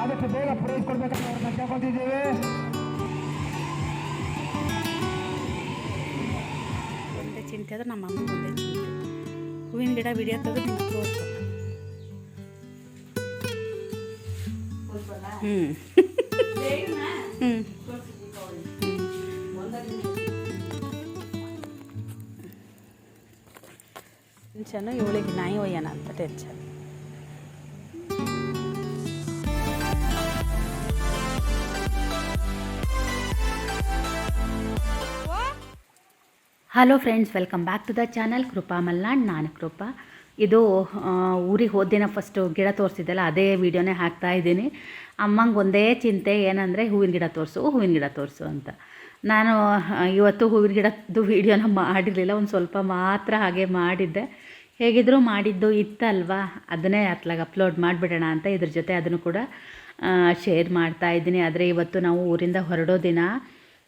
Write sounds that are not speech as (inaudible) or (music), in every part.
ಆದಷ್ಟು ಬೇಗ ಪೂರೈಸ್ಕೊಡ್ಬೇಕಂತ ಅವ್ರನ್ನ ಕೇಳ್ಕೊತಿದ್ದೇವೆ ಒಂದೇ ಚಿಂತೆ ಆದ್ರೆ ನಮ್ಮ ಅಮ್ಮನ ಒಂದೇ ಚಿಂತೆ ಹೂವಿನ ಗಿಡ ವಿಡಿಯೋ ತೆಗೆದು ನಿಮ್ಗೆ ತೋರಿಸ್ಬೇಕು ಹ್ಞೂ ಹ್ಞೂ ಟೆನ್ಷನು ಇವಳಿಗೆ ನಾಯಿ ಒಯ್ಯೋಣ ಅಂತ tension hello friends welcome back to the channel Krupa Malnad ನಾನು ಕೃಪಾ ಇದು ಊರಿಗೆ ಹೋದಿನ ಫಸ್ಟು ಗಿಡ ತೋರಿಸಿದ್ದೆಲ್ಲ, ಅದೇ ವೀಡಿಯೋನೇ ಹಾಕ್ತಾ ಇದ್ದೀನಿ. ಅಮ್ಮಂಗೆ ಒಂದೇ ಚಿಂತೆ ಏನಂದರೆ, ಹೂವಿನ ಗಿಡ ತೋರಿಸು, ಹೂವಿನ ಗಿಡ ತೋರಿಸು ಅಂತ. ನಾನು ಇವತ್ತು ಹೂವಿನ ಗಿಡದ್ದು ವೀಡಿಯೋನ ಮಾಡಿರಲಿಲ್ಲ, ಒಂದು ಸ್ವಲ್ಪ ಮಾತ್ರ ಹಾಗೆ ಮಾಡಿದ್ದೆ. ಹೇಗಿದ್ದರೂ ಮಾಡಿದ್ದು ಇತ್ತಲ್ವಾ, ಅದನ್ನೇ ಅತ್ಲಾಗ ಅಪ್ಲೋಡ್ ಮಾಡಿಬಿಡೋಣ ಅಂತ ಇದ್ರ ಜೊತೆ ಅದನ್ನು ಕೂಡ ಶೇರ್ ಮಾಡ್ತಾ ಇದ್ದೀನಿ. ಆದರೆ ಇವತ್ತು ನಾವು ಊರಿಂದ ಹೊರಡೋ ದಿನ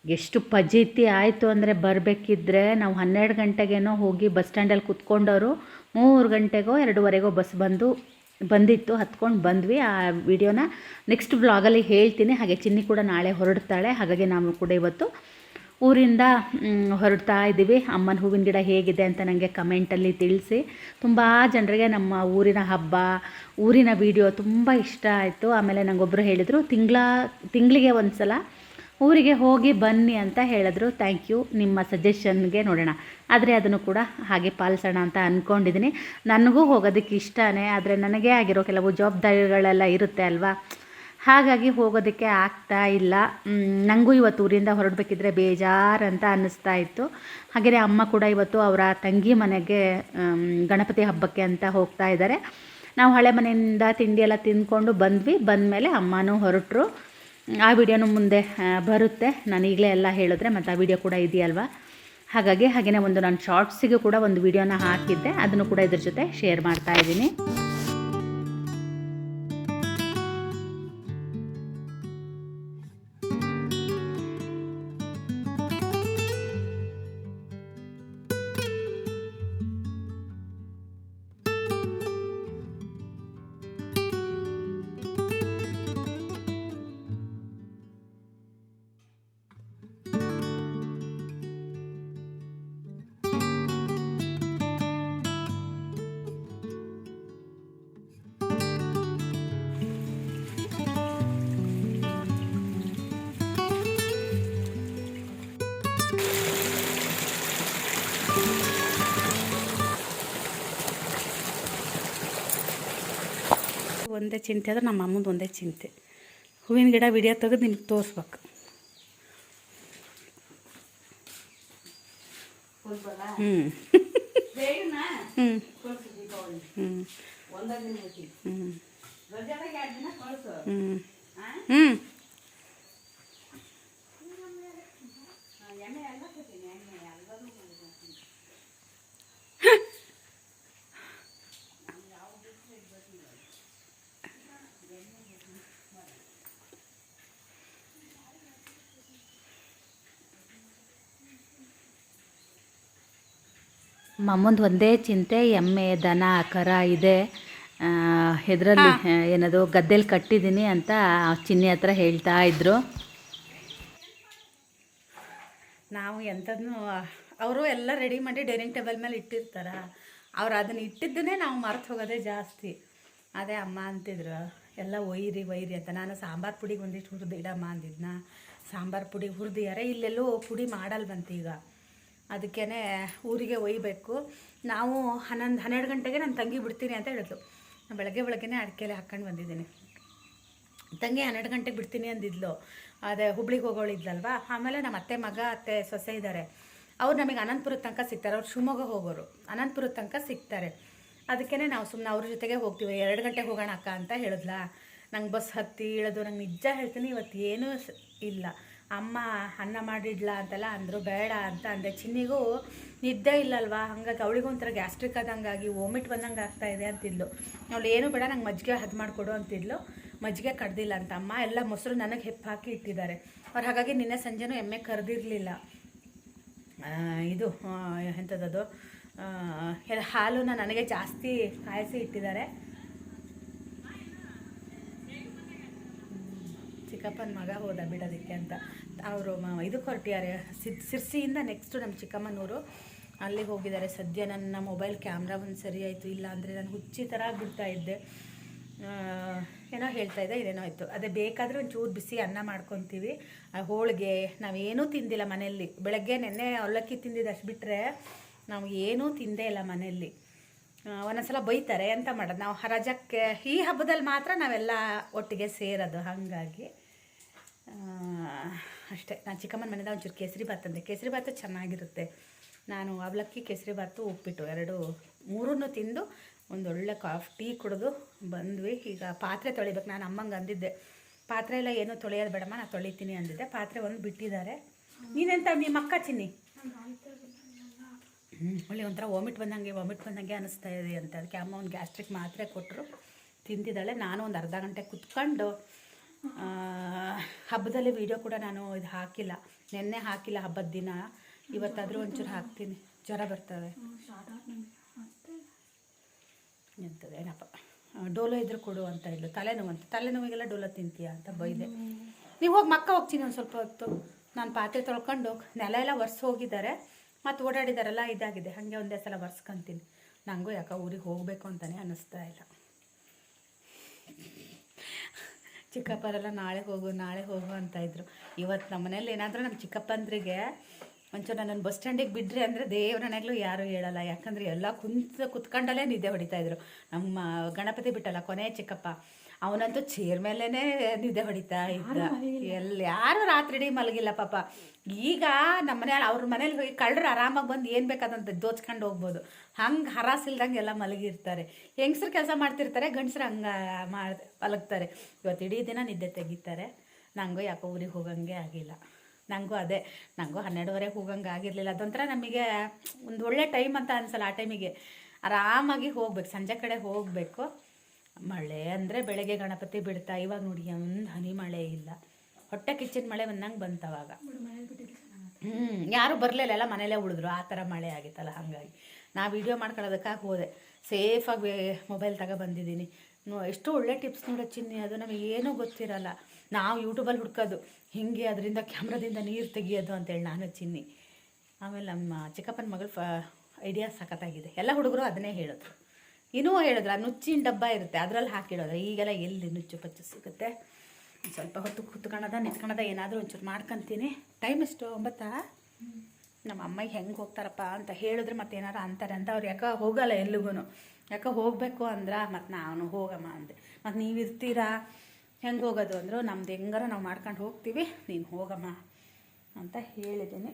ಎಷ್ಟು ಪಜೀತಿ ಆಯಿತು ಅಂದರೆ ಬರಬೇಕಿದ್ರೆ ನಾವು ಹನ್ನೆರಡು ಗಂಟೆಗೇನೋ ಹೋಗಿ ಬಸ್ ಸ್ಟ್ಯಾಂಡಲ್ಲಿ ಕುತ್ಕೊಂಡವರು ಮೂರು ಗಂಟೆಗೋ ಎರಡೂವರೆಗೋ ಬಸ್ ಬಂದು, ಬಂದಿತ್ತು, ಹತ್ಕೊಂಡು ಬಂದ್ವಿ. ಆ ವಿಡಿಯೋನ ನೆಕ್ಸ್ಟ್ ಬ್ಲಾಗಲ್ಲಿ ಹೇಳ್ತೀನಿ. ಹಾಗೆ ಚಿನ್ನಿ ಕೂಡ ನಾಳೆ ಹೊರಡ್ತಾಳೆ. ಹಾಗಾಗಿ ನಾವು ಕೂಡ ಇವತ್ತು ಊರಿಂದ ಹೊರಡ್ತಾ ಇದ್ದೀವಿ. ಅಮ್ಮನ ಹೂವಿನ ಗಿಡ ಹೇಗಿದೆ ಅಂತ ನನಗೆ ಕಮೆಂಟಲ್ಲಿ ತಿಳಿಸಿ. ತುಂಬ ಜನರಿಗೆ ನಮ್ಮ ಊರಿನ ಹಬ್ಬ, ಊರಿನ ವಿಡಿಯೋ ತುಂಬ ಇಷ್ಟ ಆಯಿತು. ಆಮೇಲೆ ನನಗೊಬ್ಬರು ಹೇಳಿದರು, ತಿಂಗಳ, ತಿಂಗಳಿಗೆ ಒಂದು ಸಲ ಊರಿಗೆ ಹೋಗಿ ಬನ್ನಿ ಅಂತ ಹೇಳಿದ್ರು. ಥ್ಯಾಂಕ್ ಯು ನಿಮ್ಮ ಸಜೆಷನ್ಗೆ ನೋಡೋಣ. ಆದರೆ ಅದನ್ನು ಕೂಡ ಹಾಗೆ ಪಾಲಿಸೋಣ ಅಂತ ಅಂದ್ಕೊಂಡಿದ್ದೀನಿ ನನಗೂ ಹೋಗೋದಕ್ಕೆ ಇಷ್ಟನೇ, ಆದರೆ ನನಗೆ ಆಗಿರೋ ಕೆಲವು ಜವಾಬ್ದಾರಿಗಳೆಲ್ಲ ಇರುತ್ತೆ ಅಲ್ವಾ? ಹಾಗಾಗಿ ಹೋಗೋದಕ್ಕೆ ಆಗ್ತಾ ಇಲ್ಲ. ನನಗೂ ಇವತ್ತು ಊರಿಂದ ಹೊರಡಬೇಕಿದ್ರೆ ಬೇಜಾರು ಅಂತ ಅನ್ನಿಸ್ತಾ ಇತ್ತು. ಹಾಗೆಯೇ ಅಮ್ಮ ಕೂಡ ಇವತ್ತು ಅವರ ತಂಗಿ ಮನೆಗೆ ಗಣಪತಿ ಹಬ್ಬಕ್ಕೆ ಅಂತ ಹೋಗ್ತಾ ಇದ್ದಾರೆ. ನಾವು ಹಳೆ ಮನೆಯಿಂದ ತಿಂಡಿ ಎಲ್ಲ ತಿಂದ್ಕೊಂಡು ಬಂದ್ವಿ. ಬಂದಮೇಲೆ ಅಮ್ಮನೂ ಹೊರಟರು. ಆ ವಿಡಿಯೋನು ಮುಂದೆ ಬರುತ್ತೆ. ನಾನು ಈಗಲೇ ಎಲ್ಲ ಹೇಳಿದ್ರೆ ಮತ್ತು ಆ ವಿಡಿಯೋ ಕೂಡ ಇದೆಯಲ್ವಾ? ಹಾಗಾಗಿ ಹಾಗೆಯೇ ಒಂದು ನಾನು ಶಾರ್ಟ್ಸಿಗೂ ಕೂಡ ಒಂದು ವಿಡಿಯೋನ ಹಾಕಿದ್ದೆ. ಅದನ್ನು ಕೂಡ ಇದ್ರ ಜೊತೆ ಶೇರ್ ಮಾಡ್ತಾ ಇದ್ದೀನಿ. ಒಂದೇ ಚಿಂತೆ ಆದರೆ ನಮ್ಮ ಅಮ್ಮಂದು ಒಂದೇ ಚಿಂತೆ. ಹೂವಿನ ಗಿಡ ವಿಡಿಯೋ ತೆಗೆದು ನಿಮ್ಗೆ ತೋರಿಸ್ಬೇಕು. ಹ್ಞೂ ಹ್ಞೂ ಹ್ಞೂ ಹ್ಞೂ ಹ್ಞೂ ಮಮ್ಮಂದು ಒಂದೇ ಚಿಂತೆ ಎಮ್ಮೆ ದನ ಕರ ಇದೆ. ಇದರಲ್ಲಿ ಏನದು ಗದ್ದೆಲಿ ಕಟ್ಟಿದ್ದೀನಿ ಅಂತ ಚಿನ್ನಿ ಹತ್ರ ಹೇಳ್ತಾ ಇದ್ರು. ನಾವು ಎಂಥದ್ದು ಅವರು ಎಲ್ಲ ರೆಡಿ ಮಾಡಿ ಡೈನಿಂಗ್ ಟೇಬಲ್ ಮೇಲೆ ಇಟ್ಟಿರ್ತಾರ. ಅವ್ರು ಅದನ್ನು ಇಟ್ಟಿದ್ದನ್ನೇ ನಾವು ಮರ್ತು ಹೋಗೋದೇ ಜಾಸ್ತಿ. ಅದೇ ಅಮ್ಮ ಅಂತಿದ್ರು ಎಲ್ಲ ಒಯ್ಯಿರಿ ಒಯ್ಯಿರಿ ಅಂತ. ನಾನು ಸಾಂಬಾರು ಪುಡಿಗೆ ಒಂದಿಷ್ಟು ಹುರಿದು ಇಡಮ್ಮ ಅಂದಿದ್ನ. ಸಾಂಬಾರು ಪುಡಿ ಹುರಿದಿಯಾರೆ ಇಲ್ಲೆಲ್ಲೂ ಪುಡಿ ಮಾಡಲ್ವಂತ ಈಗ. ಅದಕ್ಕೇ ಊರಿಗೆ ಒಯ್ಯಬೇಕು ನಾವು ಹನ್ನೊಂದು, ಹನ್ನೆರಡು ಗಂಟೆಗೆ ನಾನು ತಂಗಿ ಬಿಡ್ತೀನಿ ಅಂತ ಹೇಳಿದ್ಲು. ನಾನು ಬೆಳಗ್ಗೆ ಬೆಳಗ್ಗೆನೇ ಅಡಿಕೆಲೆ ಹಾಕ್ಕೊಂಡು ಬಂದಿದ್ದೀನಿ. ತಂಗಿ ಹನ್ನೆರಡು ಗಂಟೆಗೆ ಬಿಡ್ತೀನಿ ಅಂದಿದ್ಲು. ಅದೇ ಹುಬ್ಳಿಗೆ ಹೋಗೋಳಿದ್ಲಲ್ವಾ ಆಮೇಲೆ ನಮ್ಮ ಅತ್ತೆ ಮಗ, ಅತ್ತೆ ಸೊಸೆ ಇದ್ದಾರೆ ಅವ್ರು ನಮಗೆ ಅನಂತಪುರದ ತನಕ ಸಿಗ್ತಾರೆ. ಅವ್ರು ಶಿವಮೊಗ್ಗ ಹೋಗೋರು. ಅನಂತಪುರದ ತನಕ ಸಿಗ್ತಾರೆ. ಅದಕ್ಕೇ ನಾವು ಸುಮ್ಮನೆ ಅವ್ರ ಜೊತೆಗೆ ಹೋಗ್ತೀವಿ. ಎರಡು ಗಂಟೆಗೆ ಹೋಗೋಣ ಅಕ್ಕ ಅಂತ ಹೇಳಿದ್ಲಾ? ನಂಗೆ ಬಸ್ ಹತ್ತಿ ಇಳೋದು ನಂಗೆ ನಿಜ ಹೇಳ್ತೀನಿ. ಇವತ್ತು ಏನೂ ಇಲ್ಲ. ಅಮ್ಮ ಅನ್ನ ಮಾಡಿಡ್ಲ ಅಂತೆಲ್ಲ ಅಂದರು, ಬೇಡ ಅಂತ ಅಂದೆ. ಚಿನ್ನಿಗೂ ನಿದ್ದೆ ಇಲ್ಲಲ್ವಾ? ಹಾಗಾಗಿ ಅವಳಿಗೂ ಒಂಥರ ಗ್ಯಾಸ್ಟ್ರಿಕ್ ಆದಂಗಾಗಿ ವಾಮಿಟ್ ಬಂದಂಗೆ ಆಗ್ತಾ ಇದೆ ಅಂತಿದ್ಲು. ಅವಳು, ಏನು ಬೇಡ, ನಂಗೆ ಮಜ್ಜಿಗೆ ಹದ್ ಮಾಡಿಕೊಡು ಅಂತಿದ್ಲು. ಮಜ್ಜಿಗೆ ಕಡ್ದಿಲ್ಲ ಅಂತ. ಅಮ್ಮ, ಎಲ್ಲ ಮೊಸರು ನನಗೆ ಹೆಪ್ಪು ಹಾಕಿ ಇಟ್ಟಿದ್ದಾರೆ. ಅವ್ರು, ಹಾಗಾಗಿ ನಿನ್ನೆ ಸಂಜೆನೂ ಎಮ್ಮೆ ಕರೆದಿರಲಿಲ್ಲ. ಇದು ಎಂಥದ್ದು? ಎಲ್ಲ ಹಾಲನ್ನ ನನಗೆ ಜಾಸ್ತಿ ಕಾಯಿಸಿ ಇಟ್ಟಿದ್ದಾರೆ. ಚಿಕ್ಕಪ್ಪನ ಮಗ ಹೋದ ಬಿಡೋದಕ್ಕೆ ಅಂತ. ಅವರು ಇದಕ್ಕೆ ಹೊರಟಿದ್ದಾರೆ ಸಿರ್ಸಿಯಿಂದ ನೆಕ್ಸ್ಟು ನಮ್ಮ ಚಿಕ್ಕಮ್ಮನವರು ಅಲ್ಲಿಗೆ ಹೋಗಿದ್ದಾರೆ. ಸದ್ಯ ನನ್ನ ಮೊಬೈಲ್ ಕ್ಯಾಮ್ರಾ ಒಂದು ಸರಿ ಆಯಿತು. ಇಲ್ಲ ಅಂದರೆ ನಾನು ಹುಚ್ಚಿ ಥರ ಬಿಡ್ತಾ ಇದ್ದೆ. ಏನೋ ಹೇಳ್ತಾ ಇದ್ದೆ ಇದೇನೋ ಆಯಿತು. ಅದೇ ಬೇಕಾದರೆ ಒಂಚೂರು ಬಿಸಿ ಅನ್ನ ಮಾಡ್ಕೊತೀವಿ. ಆ, ಹೋಳಿಗೆ ನಾವೇನೂ ತಿಂದಿಲ್ಲ ಮನೆಯಲ್ಲಿ. ಬೆಳಗ್ಗೆ ನೆನ್ನೆ ಅವಲಕ್ಕಿ ತಿಂದಿದ್ದು ಅಷ್ಟು ಬಿಟ್ಟರೆ ನಾವು ಏನೂ ತಿಂದೇ ಇಲ್ಲ ಮನೆಯಲ್ಲಿ. ಒಂದೊಂದು ಒಂದೊಂದ್ಸಲ ಬೈತಾರೆ ಎಂತ ಮಾಡೋದು. ನಾವು ರಜಕ್ಕೆ ಈ ಹಬ್ಬದಲ್ಲಿ ಮಾತ್ರ ನಾವೆಲ್ಲ ಒಟ್ಟಿಗೆ ಸೇರೋದು. ಹಾಗಾಗಿ ಅಷ್ಟೇ. ನಾನು ಚಿಕ್ಕಮ್ಮನ ಮನೆಯಿಂದ ಒಂಚೂರು ಕೇಸರಿ ಭಾತ್ ಅಂದೆ ಕೇಸರಿ ಭಾತು ಚೆನ್ನಾಗಿರುತ್ತೆ. ನಾನು ಅವಲಕ್ಕಿ, ಕೇಸರಿ ಭಾತು, ಉಪ್ಪಿಟ್ಟು ಎರಡು ಮೂರನ್ನು ತಿಂದು ಒಂದೊಳ್ಳೆ ಕಾಫ್, ಟೀ ಕುಡಿದು ಬಂದ್ವಿ. ಈಗ ಪಾತ್ರೆ ತೊಳಿಬೇಕು. ನಾನು ಅಮ್ಮಂಗೆ ಅಂದಿದ್ದೆ. ಪಾತ್ರೆ ಎಲ್ಲ ಏನೂ ತೊಳೆಯೋದು ಬೇಡಮ್ಮ, ನಾನು ತೊಳಿತೀನಿ ಅಂದಿದ್ದೆ. ಪಾತ್ರೆ ಒಂದು ಬಿಟ್ಟಿದ್ದಾರೆ. ನೀನೆಂತ ನಿಮ್ಮ ಅಕ್ಕ ಚಿನ್ನಿ? ಒಳ್ಳೆ ಒಂಥರ ವಾಮಿಟ್ ಬಂದಂಗೆ ವಾಮಿಟ್ ಬಂದಂಗೆ ಅನಿಸ್ತಾ ಇದೆ ಅಂತ. ಅದಕ್ಕೆ ಅಮ್ಮ ಒಂದು ಗ್ಯಾಸ್ಟ್ರಿಕ್ ಮಾತ್ರೆ ಕೊಟ್ಟರು ತಿಂದಿದ್ದಾಳೆ. ನಾನು ಒಂದು ಅರ್ಧ ಗಂಟೆ ಕುತ್ಕೊಂಡು ಹಬ್ಬದಲ್ಲಿ ವೀಡಿಯೋ ಕೂಡ ನಾನು ಇದು ಹಾಕಿಲ್ಲ. ನಿನ್ನೆ ಹಾಕಿಲ್ಲ ಹಬ್ಬದ ದಿನ. ಇವತ್ತಾದರೂ ಒಂಚೂರು ಹಾಕ್ತೀನಿ. ಜ್ವರ ಬರ್ತವೆ ಎಂಥದ್ದು ಏನಪ್ಪ. ಡೋಲೋ ಇದ್ರೆ ಕೊಡು ಅಂತ ಇದ್ಲು ತಲೆನೋವು ಅಂತ ತಲೆನೋವಿಗೆಲ್ಲ ಡೋಲೋ ತಿಂತೀಯ ಅಂತ ಬೈದೆ. ನೀವು ಹೋಗಿ ಮಕ್ಕ ಹೋಗ್ತೀನಿ ಒಂದು ಸ್ವಲ್ಪ ಹೊತ್ತು. ನಾನು ಪಾತ್ರೆ ತೊಳ್ಕೊಂಡು ನೆಲ ಎಲ್ಲ ಒರೆಸಿ ಹೋಗಿದ್ದಾರೆ. ಮತ್ತು ಓಡಾಡಿದಾರೆಲ್ಲ ಇದಾಗಿದೆ. ಹಾಗೆ ಒಂದೇ ಸಲ ಒರೆಸ್ಕೊಂತೀನಿ. ನನಗೂ ಯಾಕೆ ಊರಿಗೆ ಹೋಗಬೇಕು ಅಂತಲೇ ಅನ್ನಿಸ್ತಾ ಇಲ್ಲ. ಚಿಕ್ಕಪ್ಪರೆಲ್ಲ ನಾಳೆ ಹೋಗು ನಾಳೆ ಹೋಗು ಅಂತ ಇದ್ರು. ಇವತ್ತು ನಮ್ಮ ಮನೇಲಿ ಏನಾದರೂ ನಮ್ಮ ಚಿಕ್ಕಪ್ಪಂದ್ರಿಗೆ ಒಂಚೂರು ನನ್ನನ್ನು ಬಸ್ ಸ್ಟ್ಯಾಂಡಿಗೆ ಬಿಡ್ರಿ ಅಂದರೆ ದೇವರನೆಗ್ಲೂ ಯಾರೂ ಹೇಳಲ್ಲ. ಯಾಕಂದರೆ ಎಲ್ಲ ಕುಂತ ಕುತ್ಕೊಂಡಲ್ಲೇ ನಿದ್ದೆ ಹೊಡಿತಾ ಇದ್ರು. ನಮ್ಮ ಗಣಪತಿ ಬಿಟ್ಟಲ್ಲ ಕೊನೆ ಚಿಕ್ಕಪ್ಪ. ಅವನಂತೂ ಚೇರ್ ಮೇಲೇನೆ ನಿದ್ದೆ ಹೊಡಿತಾ ಇದ್ದ. ಎಲ್ಲಿ ಯಾರು ರಾತ್ರಿ ಇಡೀ ಮಲಗಿಲ್ಲ ಪಾಪ. ಈಗ ನಮ್ಮ ಮನೇಲಿ ಅವ್ರ ಮನೇಲಿ ಹೋಗಿ ಕಳ್ಳರು ಆರಾಮಾಗಿ ಬಂದು ಏನು ಬೇಕಾದಂತ ದೋಚ್ಕೊಂಡು ಹೋಗ್ಬೋದು. ಹಂಗೆ ಹರಾಸಿಲ್ದಂಗೆ ಎಲ್ಲ ಮಲಗಿರ್ತಾರೆ. ಹೆಂಗಸ್ರು ಕೆಲಸ ಮಾಡ್ತಿರ್ತಾರೆ ಗಂಡಸ್ರು ಹಂಗೆ ಮಾಡಿ ಮಲಗ್ತಾರೆ. ಇವತ್ತು ಇಡೀ ದಿನ ನಿದ್ದೆ ತೆಗಿತಾರೆ. ನನಗೂ ಯಾಕೋ ಊರಿಗೆ ಹೋಗಂಗೆ ಆಗಿಲ್ಲ. ನನಗೂ ಅದೇ. ನನಗೂ ಹನ್ನೆರಡುವರೆ ಹೋಗಂಗೆ ಆಗಿರಲಿಲ್ಲ. ಅದೊಂಥರ ನಮಗೆ ಒಂದು ಒಳ್ಳೆ ಟೈಮ್ ಅಂತ ಅನ್ಸಲ್ಲ ಆ ಟೈಮಿಗೆ. ಆರಾಮಾಗಿ ಹೋಗ್ಬೇಕು. ಸಂಜೆ ಕಡೆ ಹೋಗಬೇಕು. ಮಳೆ ಅಂದರೆ ಬೆಳಗ್ಗೆ ಗಣಪತಿ ಬಿಡ್ತಾ ಇವಾಗ ನೋಡಿ ಒಂದು ಹನಿ ಮಳೆ ಇಲ್ಲ. ಹೊಟ್ಟೆ ಕಿಚ್ಚಿನ ಮಳೆ ಬಂದಂಗೆ ಬಂತವಾಗ. ಹ್ಞೂ ಯಾರು ಬರಲಿಲ್ಲ ಎಲ್ಲ ಮನೇಲೇ ಉಳಿದ್ರು ಆ ಥರ ಮಳೆ ಆಗಿತ್ತಲ್ಲ ಹಾಗಾಗಿ. ನಾ ವೀಡಿಯೋ ಮಾಡ್ಕೊಳ್ಳೋದಕ್ಕಾಗಿ ಹೋದೆ. ಸೇಫಾಗಿ ಮೊಬೈಲ್ ತಗೋ ಬಂದಿದ್ದೀನಿ. ನೋ ಎಷ್ಟು ಒಳ್ಳೆ ಟಿಪ್ಸ್ ನೋಡೋ ಚಿನ್ನಿ ಅದು ನಮಗೆ ಏನೂ ಗೊತ್ತಿರಲ್ಲ. ನಾವು ಯೂಟ್ಯೂಬಲ್ಲಿ ಹುಡ್ಕೋದು ಹಿಂಗೆ ಅದರಿಂದ ಕ್ಯಾಮ್ರಾದಿಂದ ನೀರು ತೆಗಿಯೋದು ಅಂತೇಳಿ ನಾನು ಚಿನ್ನಿ. ಆಮೇಲೆ ನಮ್ಮ ಚಿಕ್ಕಪ್ಪನ ಮಗಳು ಫ ಐಡಿಯಾ ಸಖತ್ತಾಗಿದೆ. ಎಲ್ಲ ಹುಡುಗರು ಅದನ್ನೇ ಹೇಳಿದ್ರು ಇನ್ನೂ ಹೇಳಿದ್ರೆ ನುಚ್ಚಿನ ಡಬ್ಬ ಇರುತ್ತೆ, ಅದರಲ್ಲಿ ಹಾಕಿಡೋದು. ಈಗೆಲ್ಲ ಎಲ್ಲಿ ನುಚ್ಚು ಪಚ್ಚು ಸಿಗುತ್ತೆ? ಸ್ವಲ್ಪ ಹೊತ್ತು ಕುತ್ಕೊಳ್ಳೋದ ನಿಂತ್ಕೊಳ್ಳೋದ ಏನಾದರೂ ಒಂಚೂರು ಮಾಡ್ಕೊತೀನಿ. ಟೈಮ್ ಎಷ್ಟು? ಒಂಬತ್ತಾ? ನಮ್ಮ ಅಮ್ಮಗೆ ಹೆಂಗೆ ಹೋಗ್ತಾರಪ್ಪ ಅಂತ ಹೇಳಿದ್ರೆ, ಮತ್ತೆ ಏನಾರು ಅಂತಾರೆ ಅಂತ ಅವ್ರು ಯಾಕೆ ಹೋಗಲ್ಲ ಎಲ್ಲಿಗೂ ಯಾಕೆ ಹೋಗಬೇಕು ಅಂದ್ರೆ ಮತ್ತು ನಾನು ಹೋಗಮ್ಮ ಅಂದೆ. ಮತ್ತು ನೀವು ಇರ್ತೀರಾ? ಹೆಂಗೆ ಹೋಗೋದು ಅಂದರು, ನಮ್ದು ಹೆಂಗಾರ ನಾವು ಮಾಡ್ಕೊಂಡು ಹೋಗ್ತೀವಿ, ನೀನು ಹೋಗಮ್ಮ ಅಂತ ಹೇಳಿದ್ದೀನಿ.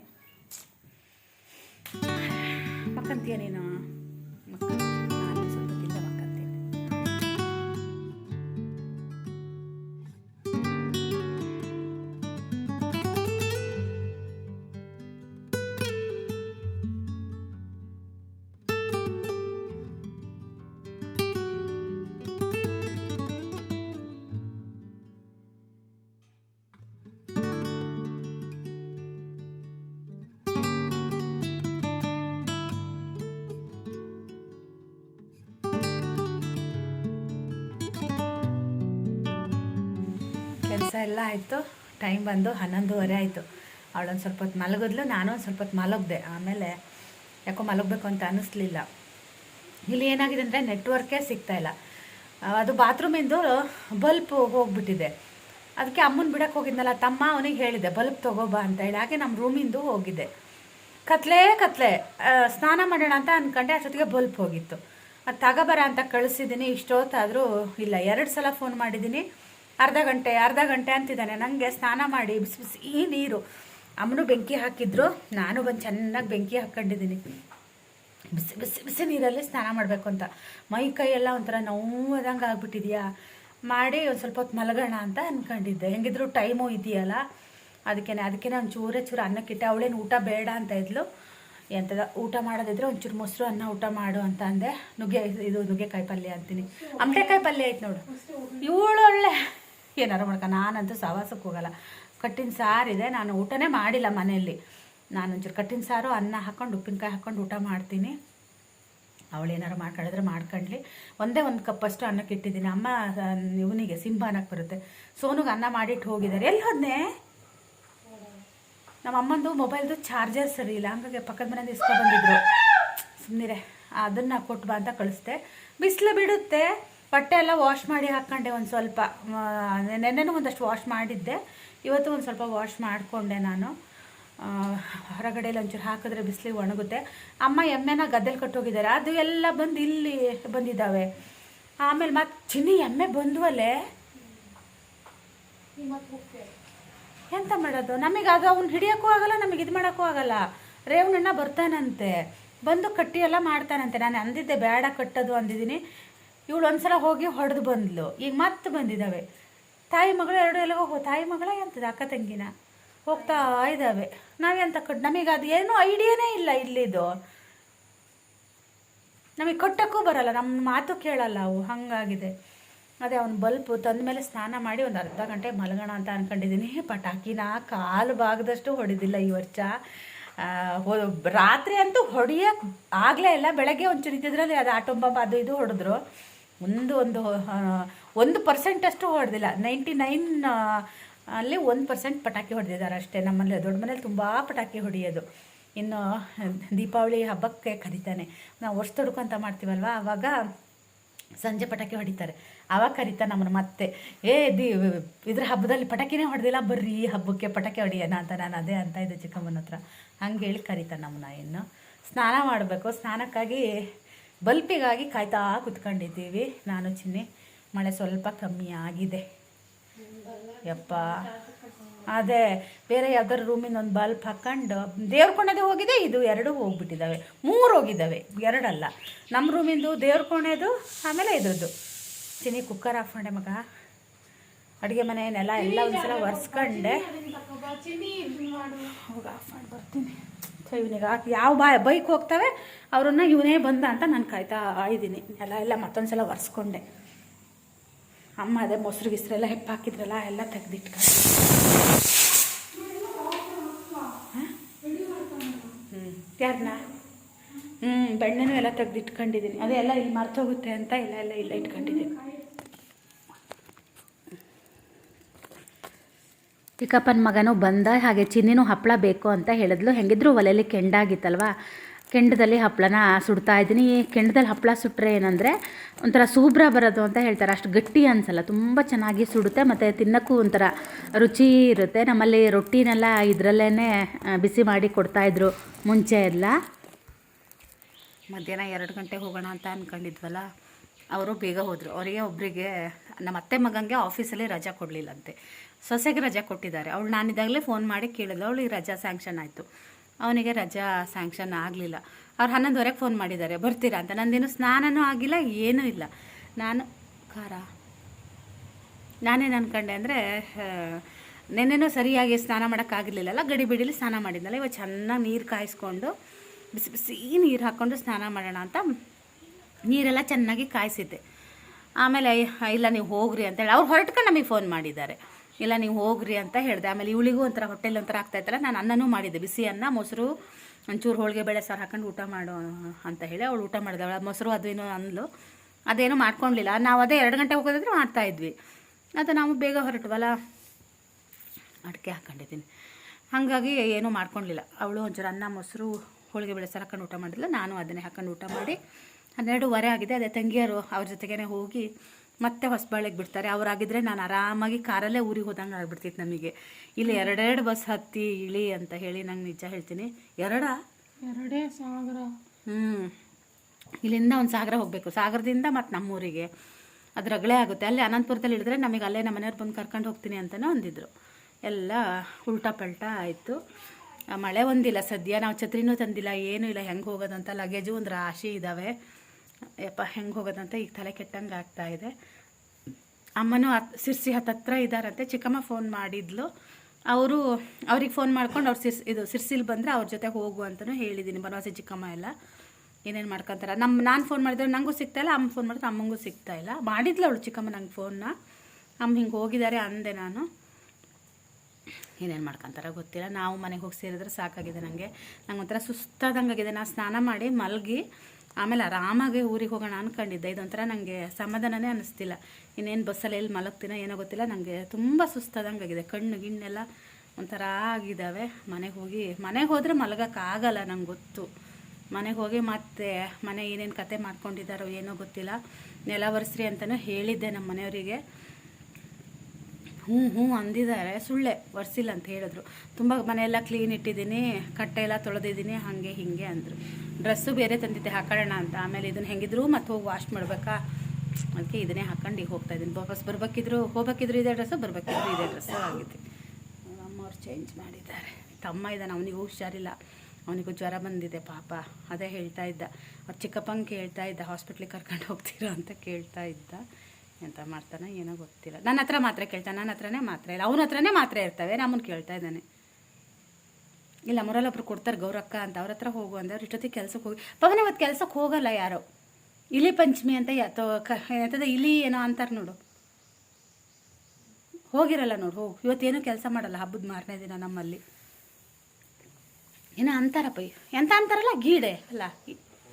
ಮಕ್ಕಂತೀಯ ನೀನು? ಎಲ್ಲ ಆಯಿತು. ಟೈಮ್ ಬಂದು ಹನ್ನೊಂದುವರೆ ಆಯಿತು. ಅವಳೊಂದು ಸ್ವಲ್ಪ ಹೊತ್ತು ಮಲಗಿದ್ಲು, ನಾನು ಒಂದು ಸ್ವಲ್ಪ ಹೊತ್ತು ಮಲಗಿದೆ. ಆಮೇಲೆ ಯಾಕೋ ಮಲಗಬೇಕು ಅಂತ ಅನ್ನಿಸ್ಲಿಲ್ಲ ಇಲ್ಲಿ ಏನಾಗಿದೆ ಅಂದರೆ ನೆಟ್ವರ್ಕೇ ಸಿಗ್ತಾಯಿಲ್ಲ ಅದು ಬಾತ್ರೂಮಿಂದು ಬಲ್ಪ್ ಹೋಗ್ಬಿಟ್ಟಿದೆ. ಅದಕ್ಕೆ ಅಮ್ಮನ ಬಿಡಕ್ಕೆ ಹೋಗಿದ್ನಲ್ಲ, ತಮ್ಮ ಅವನಿಗೆ ಹೇಳಿದೆ, ಬಲ್ಪ್ ತೊಗೋಬಾ ಅಂತ ಹೇಳಿ. ಹಾಗೆ ನಮ್ಮ ರೂಮಿಂದು ಹೋಗಿದ್ದೆ ಕತ್ಲೆ ಕತ್ಲೆ ಸ್ನಾನ ಮಾಡೋಣ ಅಂತ ಅಂದ್ಕೊಂಡೆ ಅಷ್ಟೊತ್ತಿಗೆ ಬಲ್ಪ್ ಹೋಗಿತ್ತು. ಅದು ತಗೋಬರ ಅಂತ ಕಳಿಸಿದ್ದೀನಿ ಇಷ್ಟೊತ್ತಾದರೂ ಇಲ್ಲ. ಎರಡು ಸಲ ಫೋನ್ ಮಾಡಿದ್ದೀನಿ ಅರ್ಧ ಗಂಟೆ ಅರ್ಧ ಗಂಟೆ ಅಂತಿದ್ದಾನೆ. ನನಗೆ ಸ್ನಾನ ಮಾಡಿ ಬಿಸಿ ಬಿಸಿ ಈ ನೀರು. ಅಮ್ಮನು ಬೆಂಕಿ ಹಾಕಿದ್ರು. ನಾನು ಬಂದು ಚೆನ್ನಾಗಿ ಬೆಂಕಿ ಹಾಕ್ಕೊಂಡಿದ್ದೀನಿ. ಬಿಸಿ ಬಿಸಿ ಬಿಸಿ ನೀರಲ್ಲಿ ಸ್ನಾನ ಮಾಡಬೇಕು ಅಂತ. ಮೈ ಕೈ ಎಲ್ಲ ಒಂಥರ ನೋವಾದಂಗೆ ಆಗ್ಬಿಟ್ಟಿದೆಯಾ? ಮಾಡಿ ಒಂದು ಸ್ವಲ್ಪ ಹೊತ್ತು ಮಲಗೋಣ ಅಂತ ಅಂದ್ಕೊಂಡಿದ್ದೆ ಹೆಂಗಿದ್ರು ಟೈಮು ಇದೆಯಲ್ಲ? ಅದಕ್ಕೇನೆ ಅದಕ್ಕೇನೆ ಒಂದು ಚೂರೇ ಚೂರು ಅನ್ನಕ್ಕಿಟ್ಟೆ ಅವಳೇನು ಊಟ ಬೇಡ ಅಂತ ಇದ್ಲು. ಎಂಥದ ಊಟ ಮಾಡೋದಿದ್ರೆ ಒಂಚೂರು ಮೊಸರು ಅನ್ನ ಊಟ ಮಾಡು ಅಂತ ಅಂದೆ. ನುಗ್ಗೆ ಇದು ನುಗ್ಗೆಕಾಯಿ ಪಲ್ಯ ಅಂತೀನಿ. ಅಮಟೆಕಾಯಿ ಪಲ್ಯ ಐತೆ ನೋಡು. ಇವಳು ಒಳ್ಳೆ ಏನಾರು ಮಾಡ್ಕ, ನಾನಂತೂ ಸವಾಸಕ್ಕೆ ಹೋಗಲ್ಲ. ಕಟ್ಟಿನ ಸಾರಿದೆ ನಾನು ಊಟನೇ ಮಾಡಿಲ್ಲ ಮನೆಯಲ್ಲಿ. ನಾನು ಒಂಚೂರು ಕಟ್ಟಿನ ಸಾರು, ಅನ್ನ ಹಾಕ್ಕೊಂಡು ಉಪ್ಪಿನಕಾಯಿ ಹಾಕ್ಕೊಂಡು ಊಟ ಮಾಡ್ತೀನಿ. ಅವಳು ಏನಾರು ಮಾಡ್ಕೊಂಡಿದ್ರೆ ಮಾಡ್ಕೊಂಡ್ಲಿ. ಒಂದೇ ಒಂದು ಕಪ್ ಅಷ್ಟು ಅನ್ನಕ್ಕೆ ಇಟ್ಟಿದ್ದೀನಿ. ಅಮ್ಮ ಇವನಿಗೆ ಸಿಂಹ ಅನ್ನಕ್ಕೆ ಬರುತ್ತೆ. ಸೋನುಗೆ ಅನ್ನ ಮಾಡಿಟ್ಟು ಹೋಗಿದ್ದಾರೆ. ಎಲ್ಲಿ ಹೋದ್ನೆ? ನಮ್ಮ ಅಮ್ಮಂದು ಮೊಬೈಲ್ದು ಚಾರ್ಜರ್ ಸರಿ ಇಲ್ಲ. ಹಂಗಾಗಿ ಪಕ್ಕದ ಮನೆಯಿಂದ ಇಸ್ಕೊಂಡು ಬಂದಿದ್ರು. ಸುಮ್ಮನಿರೆ ಅದನ್ನು ಕೊಟ್ಟು ಬಾ ಅಂತ ಕಳಿಸ್ದೆ. ಬಿಸಿಲು ಬಿಡುತ್ತೆ ಬಟ್ಟೆ ಎಲ್ಲ ವಾಶ್ ಮಾಡಿ ಹಾಕ್ಕೊಂಡೆ ಒಂದು ಸ್ವಲ್ಪ ನೆನ್ನೆನೂ ಒಂದಷ್ಟು ವಾಶ್ ಮಾಡಿದ್ದೆ, ಇವತ್ತು ಒಂದು ಸ್ವಲ್ಪ ವಾಶ್ ಮಾಡಿಕೊಂಡೆ ನಾನು. ಹೊರಗಡೆ ಒಂಚೂರು ಹಾಕಿದ್ರೆ ಬಿಸಿಲಿಗೆ ಒಣಗುತ್ತೆ. ಅಮ್ಮ ಎಮ್ಮೆನ ಗದ್ದೆಲಿ ಕಟ್ಟೋಗಿದ್ದಾರೆ, ಅದು ಎಲ್ಲ ಬಂದು ಇಲ್ಲಿ ಬಂದಿದ್ದಾವೆ. ಆಮೇಲೆ ಮತ್ತೆ ಚಿನ್ನಿ ಎಮ್ಮೆ ಬಂದ್ವಲ್ಲೇ ಎಂತ ಮಾಡೋದು? ನಮಗೆ ಅದು ಅವ್ನು ಹಿಡಿಯೋಕ್ಕೂ ಆಗಲ್ಲ, ನಮಗೆ ಇದು ಮಾಡೋಕ್ಕೂ ಆಗಲ್ಲ. ರೇವಣ್ಣ ಬರ್ತಾನಂತೆ. ಬಂದು ಕಟ್ಟಿ ಎಲ್ಲ ಮಾಡ್ತಾನಂತೆ. ನಾನು ಅಂದಿದ್ದೆ, ಬೇಡ ಕಟ್ಟೋದು ಅಂದಿದ್ದೀನಿ. ಇವಳು ಒಂದ್ಸಲ ಹೋಗಿ ಹೊಡೆದು ಬಂದ್ಲು. ಈಗ ಮತ್ತೆ ಬಂದಿದ್ದಾವೆ. ತಾಯಿ ಮಗಳು ಎರಡು ಎಲ್ಲ ಹೋಗೋ ತಾಯಿ ಮಗಳ ಎಂತದ? ಅಕ್ಕ ತಂಗಿನ? ಹೋಗ್ತಾ ಇದ್ದಾವೆ. ನಾವೆಂತ ಕಟ್ ನಮಗೆ ಅದು ಏನೂ ಐಡಿಯಾನೇ ಇಲ್ಲ ಇಲ್ಲಿದು. ನಮಗೆ ಕಟ್ಟಕ್ಕೂ ಬರಲ್ಲ. ನಮ್ಮ ಮಾತು ಕೇಳಲ್ಲ ಅವು. ಹಾಗಾಗಿದೆ. ಅದೇ ಅವ್ನು ಬಲ್ಪು ತಂದ ಮೇಲೆ ಸ್ನಾನ ಮಾಡಿ ಒಂದು ಅರ್ಧ ಗಂಟೆ ಮಲಗೋಣ ಅಂತ ಅನ್ಕೊಂಡಿದ್ದೀನಿ. ಪಟಾಕಿನ ಕಾಲು ಭಾಗದಷ್ಟು ಹೊಡೆದಿಲ್ಲ ಈ ವರ್ಷ. ರಾತ್ರಿ ಅಂತೂ ಹೊಡಿಯಕ್ಕೆ ಆಗಲೇ ಇಲ್ಲ. ಬೆಳಗ್ಗೆ ಒಂಚೂರು ಇದ್ದಿದ್ರಲ್ಲಿ ಅದು ಆಟೋಂಬ ಅದು ಇದು ಹೊಡೆದ್ರು. ಒಂದು ಒಂದು ಒಂದು ಪರ್ಸೆಂಟಷ್ಟು ಹೊಡೆದಿಲ್ಲ. ನೈಂಟಿ ನೈನ್ ಅಲ್ಲಿ ಒಂದು ಪರ್ಸೆಂಟ್ ಪಟಾಕಿ ಹೊಡೆದಿದ್ದಾರೆ ಅಷ್ಟೇ. ನಮ್ಮಲ್ಲಿ, ದೊಡ್ಡ ಮನೇಲಿ ತುಂಬ ಪಟಾಕಿ ಹೊಡೆಯೋದು. ಇನ್ನು, ದೀಪಾವಳಿ ಹಬ್ಬಕ್ಕೆ ಕರೀತಾನೆ. ನಾವು ವರ್ಷ ತೊಡ್ಕೊಂತ ಮಾಡ್ತೀವಲ್ವ? ಆವಾಗ ಸಂಜೆ ಪಟಾಕಿ ಹೊಡಿತಾರೆ. ಆವಾಗ ಕರೀತಾ ನಮ್ಮನ್ನು ಮತ್ತೆ. ಏ, ದಿ, ಇದ್ರ ಹಬ್ಬದಲ್ಲಿ ಪಟಾಕಿನೇ ಹೊಡೆದಿಲ್ಲ, ಬರ್ರಿ ಹಬ್ಬಕ್ಕೆ ಪಟಾಕಿ ಹೊಡಿಯೋಣ ಅಂತ ನಾನು ಅದೇ ಅಂತ ಇದ್ದೆ ಚಿಕ್ಕಮ್ಮನ ಹತ್ರ. ಹಂಗೆ ಹೇಳಿ ಕರೀತ ನಮ್ಮನ್ನ ಇನ್ನು. ಸ್ನಾನ ಮಾಡಬೇಕು. ಸ್ನಾನಕ್ಕಾಗಿ ಬಲ್ಪಿಗಾಗಿ ಕಾಯ್ತಾ ಕುತ್ಕೊಂಡಿದ್ದೀವಿ. ನಾನು ಚಿನ್ನಿ, ಮಳೆ ಸ್ವಲ್ಪ ಕಮ್ಮಿ ಆಗಿದೆ. ಯಪ್ಪ. ಅದೇ, ಬೇರೆ ಯಾವ್ದಾದ್ರು ರೂಮಿನ ಒಂದು ಬಲ್ಪ್ ಹಾಕೊಂಡು, ದೇವ್ರ ಕೋಣೆದು ಹೋಗಿದೆ, ಇದು ಎರಡು ಹೋಗ್ಬಿಟ್ಟಿದ್ದಾವೆ ಮೂರು ಹೋಗಿದ್ದಾವೆ ಎರಡಲ್ಲ. ನಮ್ಮ ರೂಮಿಂದು ದೇವ್ರ ಕೋಣೆದು, ಆಮೇಲೆ ಇದ್ರದ್ದು. ಚಿನ್ನಿ, ಕುಕ್ಕರ್ ಹಾಕ್ಕೊಂಡೆ ಮಗ. ಅಡುಗೆ ಮನೆ ಎಲ್ಲ ಒಂದ್ಸಲ ಒರೆಸ್ಕೊಂಡೆ. ಹೋಗಿ ಆಫ್ ಮಾಡಿ, ಬರ್ತೀನಿ. ಸೊ ಇವನಿಗೆ ಯಾವ ಬಾ, ಬೈಕ್ ಹೋಗ್ತವೆ, ಅವ್ರನ್ನ ಇವನೇ ಬಂದ ಅಂತ ನಾನು ಕಾಯ್ತಾ ಇದ್ದೀನಿ. ಎಲ್ಲ ಎಲ್ಲ ಮತ್ತೊಂದು ಸಲ ಒರೆಸ್ಕೊಂಡೆ. ಅಮ್ಮ ಅದೇ ಮೊಸರು ಗಿಸ್ರೆಲ್ಲ ಹೆಪ್ಪು ಹಾಕಿದ್ರಲ್ಲ, ಎಲ್ಲ ತೆಗೆದಿಟ್ಕ ಹ್ಞೂ ಯಾರನ್ನ ಹ್ಞೂ ಬೆಣ್ಣೆನೂ ಎಲ್ಲ ತೆಗೆದಿಟ್ಕೊಂಡಿದ್ದೀನಿ. ಎಲ್ಲ ಇಲ್ಲಿ ಮರ್ತೋಗುತ್ತೆ ಅಂತ ಇಲ್ಲ, ಎಲ್ಲ ಇಲ್ಲ ಇಟ್ಕೊಂಡಿದ್ದೀನಿ. ಚಿಕ್ಕಪ್ಪನ ಮಗನು ಬಂದ ಹಾಗೆ ಚಿನ್ನಿನೂ ಹಪ್ಪಳ ಬೇಕು ಅಂತ ಹೇಳಿದ್ಲು. ಹೆಂಗಿದ್ರು ಒಲೆಯಲ್ಲಿ ಕೆಂಡಾಗಿತ್ತಲ್ವ? ಕೆಂಡದಲ್ಲಿ ಹಪ್ಪಳನ ಸುಡ್ತಾ ಇದ್ದೀನಿ. ಕೆಂಡದಲ್ಲಿ ಹಪ್ಪಳ ಸುಟ್ಟರೆ ಏನಂದರೆ ಒಂಥರ ಸೂಬ್ರ ಬರೋದು ಅಂತ ಹೇಳ್ತಾರೆ. ಅಷ್ಟು ಗಟ್ಟಿ ಅನ್ಸಲ್ಲ. ತುಂಬ ಚೆನ್ನಾಗಿ ಸುಡುತ್ತೆ ಮತ್ತು ತಿನ್ನೋಕ್ಕೂ ಒಂಥರ ರುಚಿ ಇರುತ್ತೆ. ನಮ್ಮಲ್ಲಿ ರೊಟ್ಟಿನೆಲ್ಲ ಇದರಲ್ಲೇ ಬಿಸಿ ಮಾಡಿ ಕೊಡ್ತಾಯಿದ್ರು ಮುಂಚೆ ಎಲ್ಲ. ಮಧ್ಯಾಹ್ನ ಎರಡು ಗಂಟೆ ಹೋಗೋಣ ಅಂತ ಅಂದ್ಕೊಂಡಿದ್ವಲ್ಲ ಅವರು ಬೇಗ ಹೋದರು. ಅವರಿಗೆ ಒಬ್ಬರಿಗೆ ನಮ್ಮ ಅತ್ತೆ ಮಗಂಗೆ ಆಫೀಸಲ್ಲಿ ರಜಾ ಕೊಡಲಿಲ್ಲಂತೆ. ಸೊಸೆಗೆ ರಜಾ ಕೊಟ್ಟಿದ್ದಾರೆ. ಅವಳು ನಾನಿದ್ದಾಗಲೇ ಫೋನ್ ಮಾಡಿ ಕೇಳಿದ್ಲು. ಅವಳಿಗೆ ರಜಾ ಸ್ಯಾಂಕ್ಷನ್ ಆಯಿತು. ಅವನಿಗೆ ರಜಾ ಸ್ಯಾಂಕ್ಷನ್ ಆಗಲಿಲ್ಲ. ಅವ್ರು ಹನ್ನೊಂದುವರೆಗೆ ಫೋನ್ ಮಾಡಿದ್ದಾರೆ. ಬರ್ತೀರಾ ಅಂತ. ನಂದೇನು ಸ್ನಾನನೂ ಆಗಿಲ್ಲ ಏನೂ ಇಲ್ಲ. ನಾನು ಖಾರ. ನಾನೇನು ಅನ್ಕೊಂಡೆ ಅಂದರೆ ನೆನ್ನೆನೂ ಸರಿಯಾಗಿ ಸ್ನಾನ ಮಾಡೋಕ್ಕಾಗಿರ್ಲಿಲ್ಲಲ್ಲ ಗಡಿ ಬಿಡಿಲಿ ಸ್ನಾನ ಮಾಡಿದ್ನಲ್ಲ. ಇವಾಗ ಚೆನ್ನಾಗಿ ನೀರು ಕಾಯಿಸ್ಕೊಂಡು ಬಿಸಿ ಬಿಸಿ ನೀರು ಹಾಕ್ಕೊಂಡು ಸ್ನಾನ ಮಾಡೋಣ ಅಂತ ನೀರೆಲ್ಲ ಚೆನ್ನಾಗಿ ಕಾಯಿಸಿದ್ದೆ. ಆಮೇಲೆ "ಅಯ್ಯ, ಇಲ್ಲ ನೀವು ಹೋಗ್ರಿ ಅಂತೇಳಿ ಅವ್ರು ಹೊರಟ್ಕೊಂಡು ನಮಗೆ ಫೋನ್ ಮಾಡಿದ್ದಾರೆ. ಇಲ್ಲ, ನೀವು ಹೋಗ್ರಿ ಅಂತ ಹೇಳಿದೆ. ಆಮೇಲೆ ಇವಳಿಗೂ ಒಂಥರ ಹೊಟ್ಟೆಲಿ ಒಂಥರ ಆಗ್ತಾಯಿತ್ತಲ್ಲ ನಾನು ಅನ್ನನೂ ಮಾಡಿದ್ದೆ. ಬಿಸಿ ಅನ್ನ, ಮೊಸರು, ಒಂಚೂರು ಹೋಳಿಗೆ ಬೇಳೆ ಸಾರು ಹಾಕೊಂಡು ಊಟ ಮಾಡು ಅಂತ ಹೇಳಿ ಅವಳು ಊಟ ಮಾಡಿದವಳು ಮೊಸರು ಅದೇನೋ ಅಂದ್ಲು. ಅದೇನೋ ಮಾಡ್ಕೊಳ್ಲಿಲ್ಲ ನಾವು ಅದೇ ಎರಡು ಗಂಟೆ ಹೋಗೋದಿದ್ರೆ ಮಾಡ್ತಾ ಇದ್ವಿ. ಅದು ನಾವು ಬೇಗ ಹೊರಟ್ವಲ್ಲ, ಅಡಿಕೆ ಹಾಕೊಂಡಿದ್ದೀನಿ. ಹಾಗಾಗಿ ಏನೂ ಮಾಡ್ಕೊಳ್ಲಿಲ್ಲ ಅವಳು ಒಂಚೂರು ಅನ್ನ, ಮೊಸರು, ಹೋಳಿಗೆ ಬೇಳೆ ಸಾರು ಹಾಕೊಂಡು ಊಟ ಮಾಡಿದ್ಲು. ನಾನು ಅದನ್ನೇ ಹಾಕೊಂಡು ಊಟ ಮಾಡಿ ಹನ್ನೆರಡೂವರೆ ಆಗಿದೆ. ಅದೇ ತಂಗಿಯರು ಅವ್ರ ಜೊತೆಗೇ ಹೋಗಿ ಮತ್ತೆ ಹೊಸಬಾಳೆಗೆ ಬಿಡ್ತಾರೆ. ಅವರಾಗಿದ್ದರೆ ನಾನು ಆರಾಮಾಗಿ ಕಾರಲ್ಲೇ ಊರಿಗೆ ಹೋದಂಗೆ ಆಗ್ಬಿಡ್ತಿತ್ತು ನಮಗೆ. ಇಲ್ಲಿ ಎರಡೆರಡು ಬಸ್ ಹತ್ತಿ ಇಳಿ ಅಂತ ಹೇಳಿ ನಂಗೆ ನಿಜ ಹೇಳ್ತೀನಿ. ಎರಡ? ಎರಡೇ ಸಾಗರ. ಹ್ಞೂ ಇಲ್ಲಿಂದ ಒಂದು ಸಾಗರ ಹೋಗಬೇಕು. ಸಾಗರದಿಂದ ಮತ್ತು ನಮ್ಮೂರಿಗೆ. ಅದು ರಗಳೇ ಆಗುತ್ತೆ. ಅಲ್ಲಿ ಅನಂತಪುರದಲ್ಲಿ ಇಳಿದ್ರೆ ನಮಗೆ ಅಲ್ಲೇ ನಮ್ಮ ಮನೆಯವ್ರು ಬಂದು ಕರ್ಕೊಂಡು ಹೋಗ್ತೀನಿ ಅಂತಲೂ ಅಂದಿದ್ರು. ಎಲ್ಲ ಉಲ್ಟಾ ಪಲ್ಟಾ ಆಯಿತು. ಮಳೆ ಒಂದಿಲ್ಲ. ಸದ್ಯ ನಾವು ಛತ್ರಿನೂ ತಂದಿಲ್ಲ ಏನೂ ಇಲ್ಲ. ಹೆಂಗೆ ಹೋಗೋದಂತ ಲಗೇಜು ಒಂದು ರಾಶಿ ಇದ್ದಾವೆ ಯಪ್ಪ, ಹೆಂಗೆ ಹೋಗೋದಂತ ಈಗ ತಲೆ ಕೆಟ್ಟಂಗೆ ಆಗ್ತಾ ಇದೆ. ಅಮ್ಮನೂ ಹತ್ ಸಿರ್ಸಿ ಹತ್ತತ್ರ ಇದ್ದಾರಂತೆ ಚಿಕ್ಕಮ್ಮ ಫೋನ್ ಮಾಡಿದ್ಲು. ಅವರು, ಅವ್ರಿಗೆ ಫೋನ್ ಮಾಡ್ಕೊಂಡು ಅವ್ರು ಸಿರ್ಸ್, ಇದು ಸಿರ್ಸಿಲ್ ಬಂದರೆ ಅವ್ರ ಜೊತೆ ಹೋಗು ಅಂತಲೂ ಹೇಳಿದ್ದೀನಿ ಬನವಾಸಿ ಚಿಕ್ಕಮ್ಮ ಎಲ್ಲ. ಏನೇನು ಮಾಡ್ಕೊತಾರೆ. ನಮ್ಮ ನಾನು ಫೋನ್ ಮಾಡಿದ್ರೆ ನನಗೂ ಸಿಗ್ತಾ ಇಲ್ಲ, ಅಮ್ಮ ಫೋನ್ ಮಾಡಿದ್ರೆ ಅಮ್ಮಂಗೂ ಸಿಗ್ತಾ ಇಲ್ಲ. ಮಾಡಿದ್ಲು ಅವಳು ಚಿಕ್ಕಮ್ಮ ನಂಗೆ ಫೋನ್ನ ಅಮ್ಮ ಹಿಂಗೆ ಹೋಗಿದ್ದಾರೆ ಅಂದೆ ನಾನು. ಏನೇನು ಮಾಡ್ಕೊತಾರ ಗೊತ್ತಿಲ್ಲ. ನಾವು ಮನೆಗೆ ಹೋಗಿ ಸೇರಿದ್ರೆ ಸಾಕಾಗಿದೆ ನನಗೆ ನಂಗೆ. ಒಂಥರ ಸುಸ್ತಾದಂಗಾಗಿದೆ. ನಾನು ಸ್ನಾನ ಮಾಡಿ ಮಲಗಿ ಆಮೇಲೆ ಆರಾಮಾಗಿ ಊರಿಗೆ ಹೋಗೋಣ ಅಂದ್ಕೊಂಡಿದ್ದೆ ಇದೊಂಥರ ನನಗೆ ಸಮಾಧಾನನೇ ಅನ್ನಿಸ್ತಿಲ್ಲ ಇನ್ನೇನು ಬಸ್ಸಲ್ಲಿ ಎಲ್ಲಿ ಮಲಗ್ತೀನೋ ಏನೋ ಗೊತ್ತಿಲ್ಲ. ನನಗೆ ತುಂಬ ಸುಸ್ತಾದಂಗೆ ಆಗಿದೆ. ಕಣ್ಣು ಗಿಣ್ಣೆಲ್ಲ ಒಂಥರ ಆಗಿದ್ದಾವೆ. ಮನೆಗೆ ಹೋಗಿ, ಮನೆಗೆ ಹೋದರೆ ಮಲಗೋಕ್ಕಾಗಲ್ಲ ನಂಗೆ ಗೊತ್ತು. ಮನೆಗೆ ಹೋಗಿ ಮತ್ತೆ ಮನೆ ಏನೇನು ಕತೆ ಮಾಡ್ಕೊಂಡಿದ್ದಾರೋ ಏನೋ ಗೊತ್ತಿಲ್ಲ. ನೆಲ ಒರೆಸ್ರಿ ಅಂತಲೂ ಹೇಳಿದ್ದೆ ನಮ್ಮ ಮನೆಯವರಿಗೆ. ಹ್ಞೂ ಹ್ಞೂ ಅಂದಿದ್ದಾರೆ. ಸುಳ್ಳೆ, ಒರೆಸಿಲ್ಲ ಅಂತ ಹೇಳಿದ್ರು. ತುಂಬ ಮನೆಯೆಲ್ಲ ಕ್ಲೀನ್ ಇಟ್ಟಿದ್ದೀನಿ, ಕಟ್ಟೆ ಎಲ್ಲ ತೊಳೆದಿದ್ದೀನಿ, ಹಾಗೆ, ಹೀಗೆ ಅಂದರು. ಡ್ರೆಸ್ಸು ಬೇರೆ ತಂದಿದ್ದೆ, ಹಾಕೊಳ್ಳೋಣ ಅಂತ. ಆಮೇಲೆ ಇದನ್ನು ಹೆಂಗಿದ್ರು, ಮತ್ತೆ ಹೋಗಿ ವಾಶ್ ಮಾಡಬೇಕಾ? ಅದಕ್ಕೆ ಇದನ್ನೇ ಹಾಕೊಂಡು ಈಗ ಹೋಗ್ತಾ ಇದ್ದೀನಿ. ವಾಪಸ್ ಬರ್ಬೇಕಿದ್ರು, ಹೋಗ್ಬೇಕಿದ್ರು ಇದೇ ಡ್ರೆಸ್ಸು ಬರ್ಬೇಕಿದ್ರು ಇದೇ ಡ್ರೆಸ್ಸು ಆಗಿದೆ ಅಮ್ಮವ್ರು ಚೇಂಜ್ ಮಾಡಿದ್ದಾರೆ. ತಮ್ಮ ಇದ್ದಾನೆ, ಅವನಿಗೂ ಹುಷಾರಿಲ್ಲ. ಅವನಿಗೂ ಜ್ವರ ಬಂದಿದೆ, ಪಾಪ. ಅದೇ ಹೇಳ್ತಾ ಇದ್ದ. ಅವ್ರ ಚಿಕ್ಕಪ್ಪಂಗೆ ಕೇಳ್ತಾ ಇದ್ದ ಹಾಸ್ಪಿಟ್ಲಿಗೆ ಕರ್ಕೊಂಡು ಹೋಗ್ತೀರಾ? ಅಂತ ಕೇಳ್ತಾ ಇದ್ದ. ಎಂತ ಮಾಡ್ತಾನೆ ಏನೋ ಗೊತ್ತಿಲ್ಲ. ನನ್ನ ಹತ್ರ ಮಾತ್ರ ಕೇಳ್ತಾನೆ, ನನ್ನ ಹತ್ರನೇ ಮಾತ್ರ ಇಲ್ಲ, ಅವನ ಹತ್ರನೇ ಮಾತ್ರ ಇರ್ತವೆ ನಮ್ಮನ್ನು ಕೇಳ್ತಾ ಇದ್ದಾನೆ. ಇಲ್ಲ ಮೊರಲ್ ಒಬ್ರು ಕೊಡ್ತಾರೆ ಗೌರಕ್ಕ ಅಂತ, ಅವ್ರ ಹತ್ರ ಹೋಗು ಅಂದ್ರೆ ಅವ್ರ ಇಷ್ಟೊತ್ತಿಗೆ ಕೆಲ್ಸಕ್ಕೆ ಹೋಗಿ ಪವನ್ ಇವತ್ತು ಕೆಲ್ಸಕ್ಕೆ ಹೋಗಲ್ಲ ಯಾರೋ. ಇಲಿ ಪಂಚಮಿ ಅಂತ ಯಾತೋ ಎಂಥದ ಇಲಿ ಏನೋ ಅಂತಾರೆ ನೋಡು. ಹೋಗಿರಲ್ಲ ನೋಡು, ಹೋಗು. ಇವತ್ತೇನು ಕೆಲಸ ಮಾಡಲ್ಲ, ಹಬ್ಬದ ಮಾರನೇ ದಿನ ನಮ್ಮಲ್ಲಿ. ಏನೋ ಅಂತಾರಪ್ಪ, ಎಂತ ಅಂತಾರಲ್ಲ, ಗೀಡೆ, ಅಲ್ಲ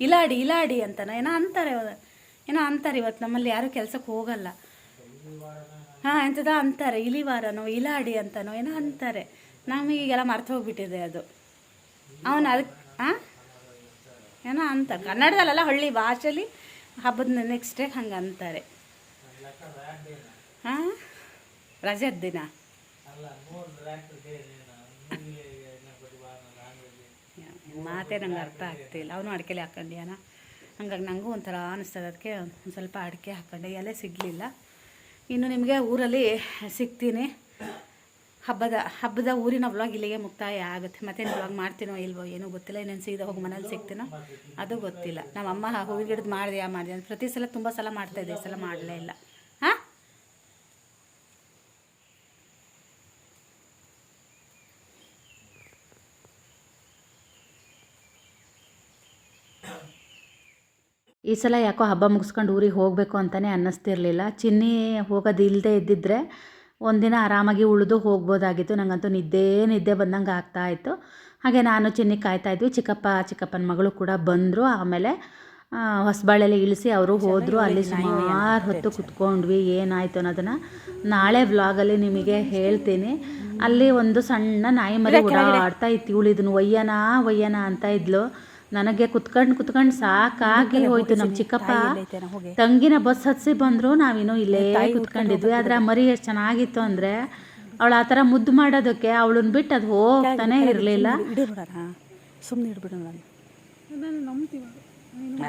ಇಲಾಡಿ ಇಲಾಡಿ ಅಂತಾನೆ, ಏನೋ ಅಂತಾರೆ ಏನೋ ಅಂತಾರೆ ಇವತ್ತು ನಮ್ಮಲ್ಲಿ ಯಾರೂ ಕೆಲ್ಸಕ್ಕೆ ಹೋಗಲ್ಲ. ಹಾಂ ಎಂಥದ ಅಂತಾರೆ, ಇಲಿವಾರನೋ, ಇಲಾಡಿ ಅಂತನೋ, ಏನೋ ಅಂತಾರೆ. ನಮಗೀಗೆಲ್ಲ ಮರ್ತು ಹೋಗ್ಬಿಟ್ಟಿದೆ ಅದು. ಅವನು ಅದಕ್ಕೆ ಹಾಂ ಏನೋ ಅಂತಾರೆ. ಕನ್ನಡದಲ್ಲೆಲ್ಲ ಹಳ್ಳಿ ಭಾಷೆಲಿ ಹಬ್ಬದ ನೆಕ್ಸ್ಟ್ ಡೇ ಹಂಗೆ ಅಂತಾರೆ. ಹಾಂ? ರಜದ ದಿನ. ಮಾತೇ ನಂಗೆ ಅರ್ಥ ಆಗ್ತಿಲ್ಲ. ಅವನು ಅಡಿಕೆಲಿ ಹಾಕೊಂಡಿಯಾನ? ಹಂಗಾಗಿ ನನಗೂ ಒಂಥರ ಅನಿಸ್ತದೆ. ಅದಕ್ಕೆ ಒಂದು ಸ್ವಲ್ಪ ಅಡಿಕೆ ಹಾಕೊಂಡೆ. ಎಲೆ ಸಿಗಲಿಲ್ಲ. ಇನ್ನು ನಿಮಗೆ ಊರಲ್ಲಿ ಸಿಗ್ತೀನಿ. ಹಬ್ಬದ ಹಬ್ಬದ ಊರಿನ ವ್ಲಾಗ್ ಇಲ್ಲಿಗೆ ಮುಕ್ತಾಯ ಆಗುತ್ತೆ. ಮತ್ತೇನು ವ್ಲಾಗ್ ಮಾಡ್ತೀನೋ ಇಲ್ವೋ ಏನೂ ಗೊತ್ತಿಲ್ಲ. ಇನ್ನೇನು ಸೀದಾ ಹೋಗಿ ಮನೇಲಿ ಸಿಗ್ತೀನೋ ಅದು ಗೊತ್ತಿಲ್ಲ. ನಮ್ಮ ಅಮ್ಮ ಹೂವಿನ ಗಿಡದ ಮಾಡಿದೆ ಮಾಡಿದೆ ಪ್ರತಿ ಸಲ ತುಂಬ ಸಲ ಮಾಡ್ತಾಯಿದ್ದೆ ಈ ಸಲ ಮಾಡಲೇ ಇಲ್ಲ ಹಾಂ ಈ ಸಲ ಯಾಕೋ ಹಬ್ಬ ಮುಗಿಸ್ಕೊಂಡು ಊರಿಗೆ ಹೋಗಬೇಕು ಅಂತಲೇ ಅನ್ನಿಸ್ತಿರ್ಲಿಲ್ಲ. ಚಿನ್ನಿ ಹೋಗೋದು ಇಲ್ಲದೆ ಇದ್ದಿದ್ರೆ ಒಂದಿನ ಆರಾಮಾಗಿ ಉಳಿದು ಹೋಗ್ಬೋದಾಗಿತ್ತು. ನನಗಂತೂ ನಿದ್ದೆ ನಿದ್ದೆ ಬಂದಂಗೆ ಆಗ್ತಾ ಇತ್ತು. ಹಾಗೆ ನಾನು ಚಿನ್ನಿ ಕಾಯ್ತಾ ಇದ್ವಿ. ಚಿಕ್ಕಪ್ಪ ಚಿಕ್ಕಪ್ಪನ ಮಗಳು ಕೂಡ ಬಂದರು. ಆಮೇಲೆ ಹೊಸಬಾಳೆಲ್ಲ ಇಳಿಸಿ ಅವರು ಹೋದರು. ಅಲ್ಲಿ ಸುಮಾರು ಹೊತ್ತು ಕುತ್ಕೊಂಡ್ವಿ. ಏನಾಯಿತು ಅನ್ನೋದನ್ನು ನಾಳೆ ವ್ಲಾಗಲ್ಲಿ ನಿಮಗೆ ಹೇಳ್ತೀನಿ. ಅಲ್ಲಿ ಒಂದು ಸಣ್ಣ ನಾಯಿ ಮರಿ ಓಡಾಡ್ತಾ ಇತ್ತು. ಇವಳು ಇದನ್ನು ಒಯ್ಯನಾ ಒಯ್ಯನ ಅಂತ ಇದ್ಲು. ನನಗೆ ಕುತ್ಕೊಂಡು ಕುತ್ಕೊಂಡು ಸಾಕಾಗಿ ಹೋಯ್ತು ನಮ್ಮ ಚಿಕ್ಕಪ್ಪ. ತಂಗಿನ ಬಸ್ ಹತ್ಸಿ ಬಂದರು ನಾವಿನ್ನು ಇಲ್ಲೇ ಕುತ್ಕೊಂಡಿದ್ವಿ. ಆದ್ರೆ ಆ ಮರಿ ಎಷ್ಟು ಚೆನ್ನಾಗಿತ್ತು ಅಂದ್ರೆ ಅವಳು ಆ ಥರ ಮುದ್ದು ಮಾಡೋದಕ್ಕೆ ಅವಳನ್ನ ಬಿಟ್ಟು ಅದು ಹೋಗ್ತಾನೆ ಇರಲಿಲ್ಲ. ಸುಮ್ಮನೆ ಇಡ್ಬಿಡು ನಾನು.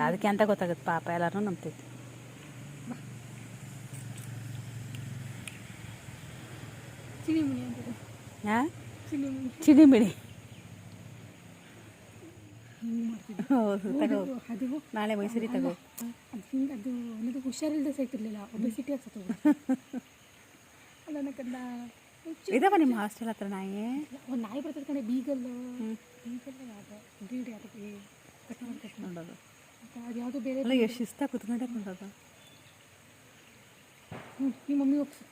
ಅದಕ್ಕೆ ಅಂತ ಗೊತ್ತಾಗುತ್ತೆ ಪಾಪ ಎಲ್ಲರೂ ನಂಬ್ತೈತಿ ಹಾಂ? ಚಿಡಿಮಿಡಿ ಹೌದು ತಗೋ. ಅದು ನಾಳೆ ಮೈಸೂರಿಗೆ ತಗೋ. ಅದು ಹಿಂಗೆ ಅದು ಅನ್ನೋದು ಹುಷಾರಿಲ್ಲದೆ ಸಿಗ್ತಿರ್ಲಿಲ್ಲ ಒಬೆಸಿಟಿ ಸಿಟಿ (laughs) ಅದನ್ನ ಕಂಡ ಇದಾವ ನಿಮ್ಮ ಹಾಸ್ಟೆಲ್ ಹತ್ರ ನಾಯಿ? ಒಂದು ನಾಯಿ ಬರ್ತದೆ ಕಣೆ ಬೀಗಲ್ಲು ಬೀಗಲ್ಲ ಯಾವುದು? ಬ್ರೀಡ್ ಯಾವುದು? ಕಟ್ ಮಾಡಿ ನೋಡೋದು. ಅದು ಯಾವುದೋ ಬೇರೆ ಅಲ್ಲ ಎಷ್ಟು ಶಿಸ್ತ ಕುತ್ಕೊಂಡೆ ಕೊಂಡೋದು ಹ್ಞೂ ನಿಮ್ಮ ಮಮ್ಮಿ ಒಪ್ಸು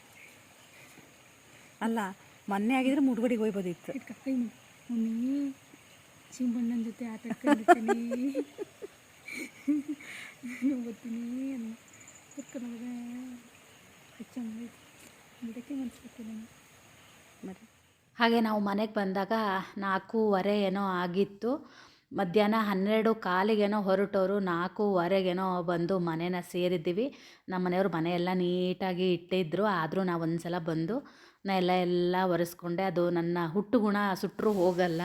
ಅಲ್ಲ ಮೊನ್ನೆ ಆಗಿದ್ರೆ ಮುಡ್ಗಡಿಗೆ ಹೋಗ್ಬೋದಿತ್ತು. ಮಮ್ಮಿ ಚಿಂಬಣ್ಣನ ಜೊತೆ ಆಟ ಆಡ್ಕೊಂಡಿರ್ತೀನಿ. ಮನ್ಸ್ಬಿಟ್ಟು ನನಗೆ ಹಾಗೆ ನಾವು ಮನೆಗೆ ಬಂದಾಗ ನಾಲ್ಕೂವರೆ ಏನೋ ಆಗಿತ್ತು. ಮಧ್ಯಾಹ್ನ ಹನ್ನೆರಡು ಕಾಲಿಗೇನೋ ಹೊರಟವರು ನಾಲ್ಕೂವರೆಗೇನೋ ಬಂದು ಮನೇನ ಸೇರಿದ್ದೀವಿ. ನಮ್ಮ ಮನೆಯವರು ಮನೆಯೆಲ್ಲ ನೀಟಾಗಿ ಇಟ್ಟಿದ್ರು ಆದರೂ ನಾವು ಒಂದು ಸಲ ಬಂದು ನಾ ಎಲ್ಲ ಎಲ್ಲ ಒರೆಸ್ಕೊಂಡೆ. ಅದು ನನ್ನ ಹುಟ್ಟು ಗುಣ ಸುಟ್ಟರೂ ಹೋಗಲ್ಲ.